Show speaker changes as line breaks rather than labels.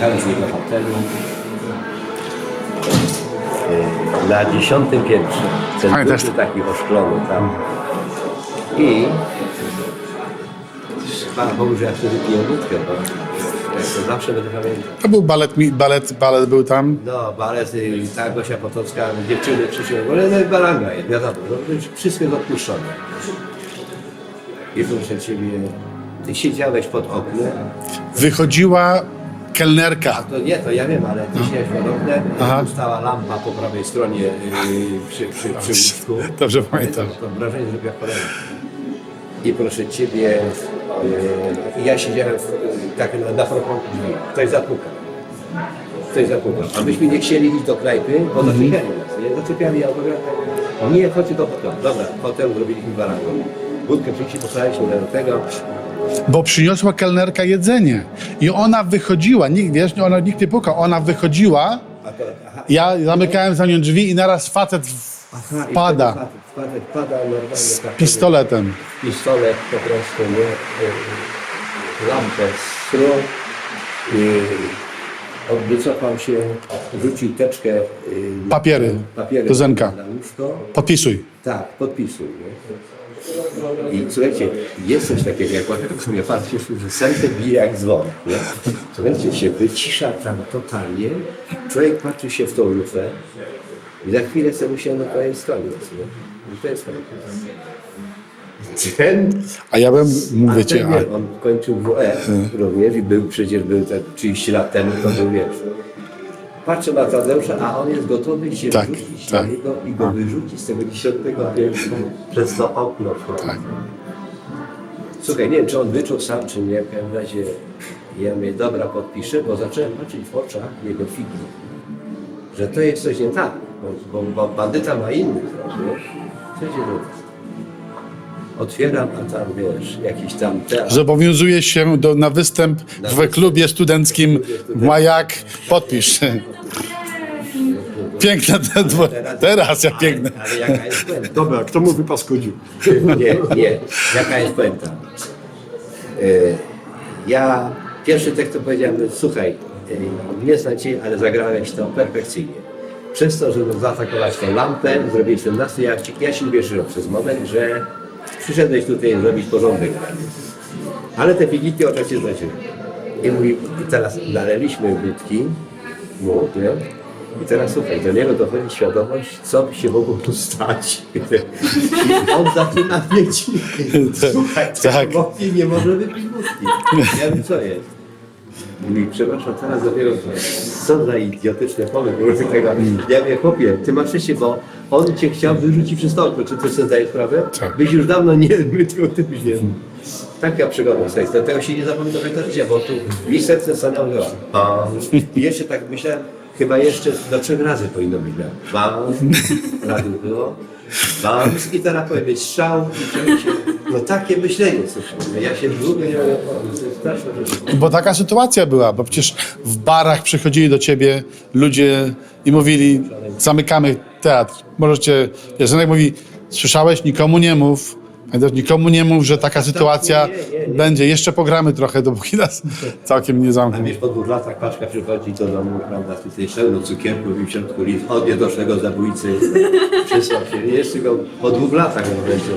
Przyjechaliśmy do hotelu e, na dziesiątym piętrze. Ten
Pamiętasz
duży taki oszklony tam. I Pana Bogu, że ja wtedy piję wódkę, bo to zawsze będę pamiętał.
To był balet, mi- balet, balet był tam.
No, balet, y, ta Gosia Potocka, dziewczyny przyszły, bo ale balanga jest, wiadomo, no, to już wszystko jest odpuszczone. I proszę Ciebie, Ty siedziałeś pod oknem,
Wychodziła kelnerka.
to nie, to ja wiem, ale Ty siedziałeś pod oknem,
Aha.
lampa po prawej stronie yy, przy, przy, przy łóżku.
Dobrze pamiętam.
To, to wrażenie zrobiła kolejne. I proszę Ciebie, yy, ja siedziałem w, tak na, na drzwi, ktoś zapukał. Ktoś zapukał. A myśmy nie chcieli iść do knajpy, bo zaczepiali nas, nie? Zaczepiali autografy. Nie, chodźcie do hotelu. Dobra, hotel zrobiliśmy baranką. Budkę przyjście, posłaliśmy do tego.
Bo przyniosła kelnerka jedzenie. I ona wychodziła, nikt, wiesz, ona, nikt nie pukał, ona wychodziła, ja zamykałem za nią drzwi i naraz facet
aha, i
wpada
Wpada, wpada normalnie.
z
tak,
pistoletem.
pistolet po prostu, nie? Y, Lampę struł. On wycofał się, rzucił teczkę y,
Papiery
papiery
do Zenka.
na łóżko.
Podpisuj.
Tak, podpisuj. Nie? I słuchajcie, jest coś takiego, jak łapię sobie patrzysz, że serce bije jak dzwon. Nie? Słuchajcie, się wycisza tam totalnie, człowiek patrzy się w tą lufę i za chwilę sobie myślał, no to jest koniec. Nie? I to jest koniec. Ten,
A ja bym, mówię ci,
ten,
a,
nie, on kończył WE również i był przecież był tak 30 lat temu, to był wiesz. Patrzę na Tadeusza, a on jest gotowy się
Tak,
wrzucić
tak.
na niego i go wyrzucić z tego dziesiątego piętra przez to okno.
Tak.
Słuchaj, nie wiem, czy on wyczuł sam, czy nie, w każdym razie ja mówię, dobra, podpiszę, bo zacząłem patrzeć w oczach jego figi, że to jest coś nie tak, bo, bo, bo bandyta ma inny wiesz, coś nie tak. Otwieram, a tam, wiesz, jakiś tam teatr.
zobowiązuję się do, na występ w klubie studenckim Majak. Podpisz. Piękne te dwo... Teraz ja piękne.
Ale jaka jest puenta?
Dobra, kto mu wypaskudził?
Nie, nie. Jaka jest puenta? Y, Ja pierwszy tekst to powiedziałem, słuchaj, y, nie znam cię, ale zagrałeś to perfekcyjnie. Przez to, żeby zaatakować tą lampę, zrobiłeś ten nastrój, ja się uwierzyłem przez moment, że przyszedłeś tutaj zrobić porządek. Ale te figiki oczywiście znaczyły. I mówi, i teraz naleliśmy wódki, młode, i teraz słuchaj, do niego dochodzi świadomość, co by się mogło tu stać. I on zaczyna mieć, słuchaj,
Tak.
tak. nie może wypić wódki. Ja wiem, co jest. Mówi, przepraszam, teraz dopiero co za idiotyczny pomysł. Tego. Ja mówię, chłopie, ty masz szczęście, bo on cię chciał wyrzucić przez okno. Czy ty sobie zdajesz sprawę?
Tak.
Byś już dawno nie mył, ty byś nie Taka przygoda z tej strony. Tego się nie zapomina do końca życia, bo tu mi serce stanęło. I jeszcze tak myślałem, chyba jeszcze do trzech razy powinno być. tak. Bam, razy było. Bam, i teraz powiem strzał i się... No takie myślenie, słuchaj. Ja się to jest straszne rzeczy.
Bo taka sytuacja była, bo przecież w barach przychodzili do ciebie ludzie i mówili, zamykamy teatr. Możecie, wiesz, Zenek mówi, słyszałeś, nikomu nie mów. Pamiętasz, Nikomu nie mów, że taka sytuacja
nie, nie, nie.
będzie. Jeszcze pogramy trochę, dopóki nas całkiem nie
A
zamkną.
wiesz, po dwóch latach paczka przychodzi do domu, prawda, tutaj pełno cukierków i w środku list od niedoszłego zabójcy przysłał się. Jeszcze go po dwóch latach on wreszcie